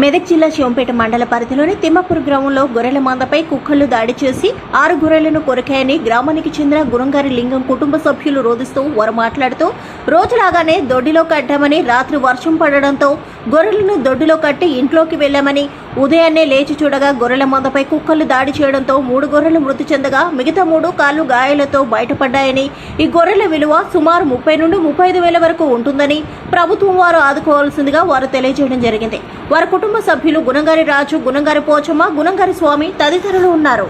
మెదక్ జిల్లా శివంపేట మండల పరిధిలోని తిమ్మపూర్ గ్రామంలో గొర్రెల మందపై కుక్కలు దాడి చేసి ఆరు గొర్రెలను కొరికాయని గ్రామానికి చెందిన గురంగారి లింగం కుటుంబ సభ్యులు రోధిస్తూ వారు మాట్లాడుతూ రోజులాగానే దొడ్డిలో కట్టామని రాత్రి వర్షం పడడంతో గొర్రెలను దొడ్డిలో కట్టి ఇంట్లోకి వెళ్ళామని ఉదయాన్నే లేచి చూడగా గొర్రెల మందపై కుక్కలు దాడి చేయడంతో మూడు గొర్రెలు మృతి చెందగా మిగతా మూడు కాళ్ళు గాయాలతో బయటపడ్డాయని. ఈ గొర్రెల విలువ సుమారు ముప్పై నుండి ముప్పై ఐదు వేల వరకు ఉంటుందని ప్రభుత్వం వారు ఆదుకోవాల్సిందిగా వారు తెలియజేయడం జరిగింది. వారి కుటుంబ సభ్యులు గుణంగారి రాజు గుణంగారి పోచమ్మ గుణంగారి స్వామి తదితరులు ఉన్నారు.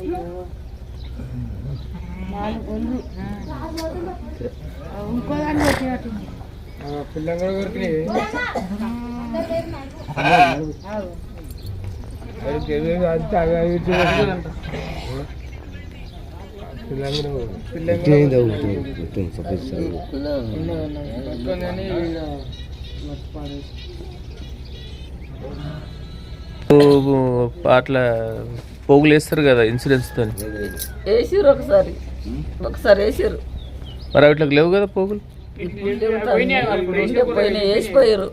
చూపు పిల్లం కూడా కొరికినాయి అంతే అవి పిల్లం కూడా పిల్లం అట్లా పోగులు వేస్తారు కదా ఇన్సూరెన్స్తో వేసిర్రు ఒకసారి. ఒకసారి వేసిర్రు. మరి అవిట్లకు లేవు కదా పోగులు? వేసిపోయారు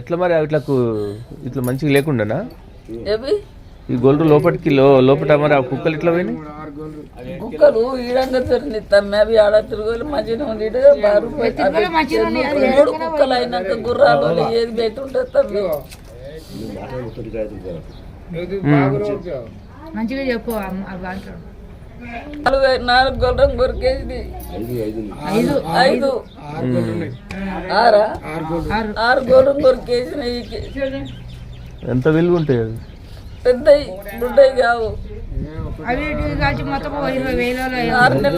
ఎట్లా మరి అవిట్లకు ఇట్లా మంచిగా లేకుండానా? ఈ గొల్లు లోపలికి లోపల మరి ఆ కుక్కలు ఇట్లా పోయినాయి? కుక్కలు ఈడంగా తిరిగి తమ్మి అవి ఆడ తిరుగులు మంచిగా ఉంది ఈడ బారు మూడు కుక్కలు అయినాక గుర్రాలు ఏది పెట్టి ఉంటుంది తమ్మి మంచిగా చెప్పు నాలుగు నాలుగు గొర్రెం కొరికేసింది ఐదు ఐదు ఆరు ఆరా? గొర్రెం కొరికేసిన ఎంత విలువ ఉంటాయి పెద్దవి బుడ్డవి కావు. అవి కలిసి మొత్తం ఇరవై అట్లా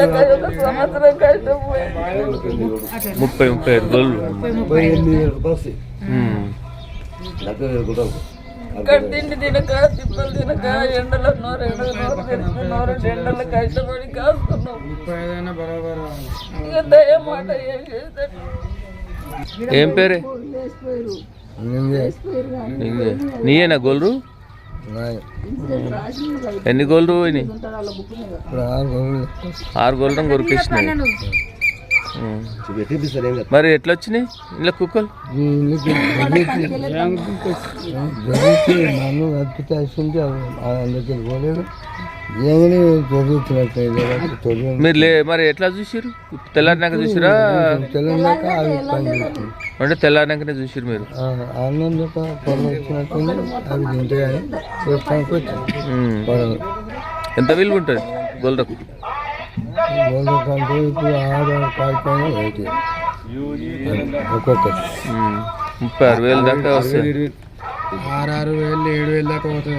ముప్పై ముప్పై ఐదు గొల్లు ముప్పై. ఇక్కడ తిండి తినక తిప్పలు తినక ఎండలో నోరు ఎండలు నోరు తెరిచి నోరు ఎండలో కష్టపడి కాస్తున్నాం ముప్పై ఐదైనా బరాబర్ ఇక దయ మాట ఏం చేస్తాడు ఏం పేరే. నీయేనా గోల్రు? ఎన్ని గోల్రు పోయినాయి ఆరు గోల్రం కొరికేసినాయి. మరి ఎట్లా వచ్చినాయి ఇలా కుక్కలు? అందుకే పోలేదు. మీరు లే మరి ఎట్లా చూసిరు తెల్లారినాక చూసిరా అంటే తెల్లారినాకనే చూసిరు మీరు? ఎంత విలువ ఉంటుంది గోల్రకు గోల్డ్ కంటే ఇప్పుడు ఆరు ఆరు కాలిపోయినా ఒకటి ఒక్కొక్కటి ఉమ్. ముప్పై ఆరు వేలు దాకా వస్తాయి. ఆరు ఆరు వేలు ఏడు వేలు దాకా పోతుంది